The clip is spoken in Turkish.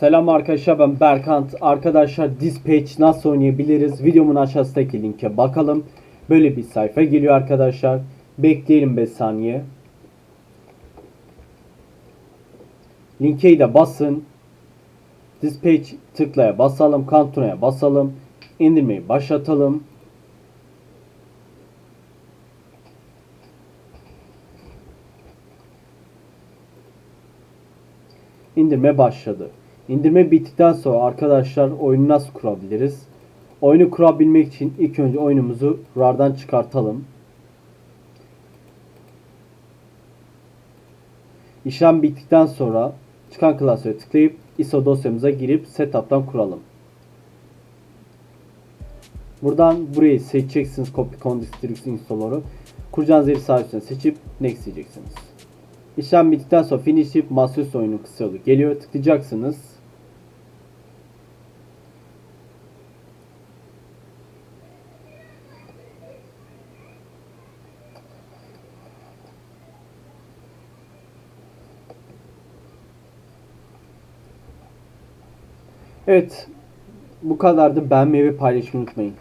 Selam arkadaşlar ben Berkant. Arkadaşlar Dispatch nasıl oynayabiliriz? Videomun aşağısındaki linke bakalım. Böyle bir sayfa geliyor arkadaşlar. Bekleyelim 5 saniye. Linkeyi de basın. Dispatch tıklaya basalım. Kantuna'ya basalım. İndirmeyi başlatalım. İndirme başladı. İndirme bittikten sonra arkadaşlar oyunu nasıl kurabiliriz? Oyunu kurabilmek için ilk önce oyunumuzu RAR'dan çıkartalım. İşlem bittikten sonra çıkan klasöre tıklayıp ISO dosyamıza girip setup'tan kuralım. Buradan burayı seçeceksiniz copy condistrix installer'ı. Kuracağınız yeri sağ üstüne seçip next diyeceksiniz. İşlem bittikten sonra finish deyip masaüstü oyunu kısa geliyor. Tıklayacaksınız. Evet. Bu kadardı. Beğenmeyi ve paylaşmayı unutmayın.